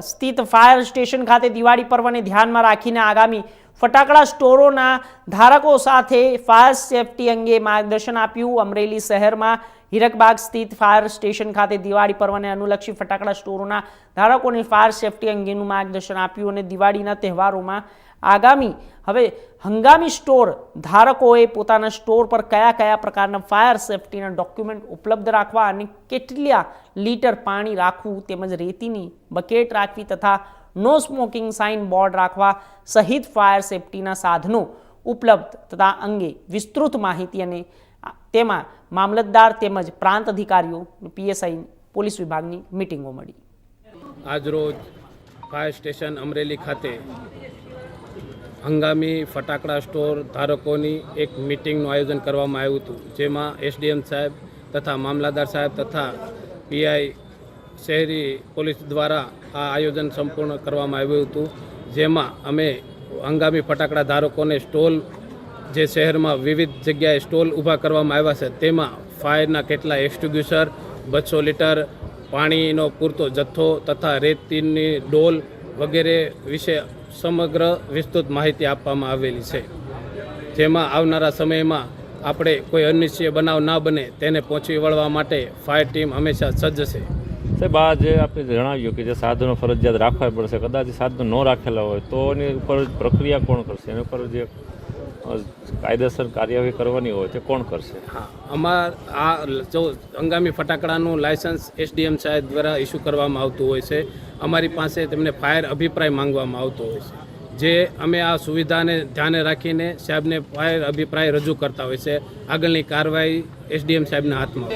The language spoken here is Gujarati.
સ્થિત ફાયર સ્ટેશન ખાતે દિવાળી પર્વને ધ્યાનમાં રાખીને આગામી ફટાકડા સ્ટોરોના ધારકો સાથે ફાયર સેફટી અંગે માર્ગદર્શન આપ્યું. અમરેલી શહેરમાં હીરકબાગ સ્થિત ફાયર સ્ટેશન ખાતે દિવાળી પર્વને અનુલક્ષી ફટાકડા સ્ટોરોના ધારકોને ફાયર સેફટી અંગેનું માર્ગદર્શન આપ્યું અને દિવાળીના તહેવારોમાં આગામી, હવે હંગામી સ્ટોર ધારકોએ પોતાના સ્ટોર પર કયા કયા પ્રકારના ફાયર સેફટીના ડોક્યુમેન્ટ ઉપલબ્ધ રાખવા અને કેટલા લીટર પાણી રાખવું તેમજ રેતીની બકેટ રાખવી તથા નો સ્મોકિંગ સાઇન બોર્ડ રાખવા સહિત ફાયર સેફટીના સાધનો ઉપલબ્ધ તથા અંગે વિસ્તૃત માહિતી અને તેમાં મામલતદાર તેમજ પ્રાંત અધિકારીઓ, પીએસઆઈ, પોલીસ વિભાગની મિટિંગો મળી. આજરોજ ફાયર સ્ટેશન અમરેલી ખાતે હંગામી ફટાકડા સ્ટોર ધારકોની એક મિટિંગનું આયોજન કરવામાં આવ્યું હતું, જેમાં એસડીએમ સાહેબ તથા મામલાદાર સાહેબ તથા પીઆઈ શહેરી પોલીસ દ્વારા આ આયોજન સંપૂર્ણ કરવામાં આવ્યું હતું, જેમાં અમે હંગામી ફટાકડા ધારકોને સ્ટોલ જે શહેરમાં વિવિધ જગ્યાએ સ્ટોલ ઊભા કરવામાં આવ્યા છે, તેમાં ફાયરના કેટલા એક્સટિગ્યુશર બસો લીટર પાણીનો પૂરતો જથ્થો તથા રેતીની ડોલ વગેરે વિશે સમગ્ર વિસ્તૃત માહિતી આપવામાં આવેલી છે. જેમાં આવનારા સમયમાં આપણે કોઈ અનિશ્ચય બનાવ ના બને તેને પહોંચી વળવા માટે ફાયર ટીમ હંમેશા સજ્જ છે. સાહેબ આ જે આપણે જણાવ્યું કે જે સાધનો ફરજિયાત રાખવા પડશે કદાચ એ સાધનો ન રાખેલા હોય તો એની ઉપર પ્રક્રિયા કોણ કરશે? એની ઉપર જે કાયદેસર કાર્યવાહી કરવાની હોય તે કોણ કરશે? હા અમાર આ જો હંગામી ફટાકડાનું લાયસન્સ એસડીએમ સાહેબ દ્વારા ઇસ્યુ કરવામાં આવતું હોય છે. અમારી પાસે તેમને ફાયર અભિપ્રાય માંગવામાં આવતો હોય છે. જે અમે આ સુવિધાને ધ્યાને રાખીને સાહેબને ફાયર અભિપ્રાય રજૂ કરતા હોય છે. આગળની કાર્યવાહી એસડીએમ સાહેબના હાથમાં.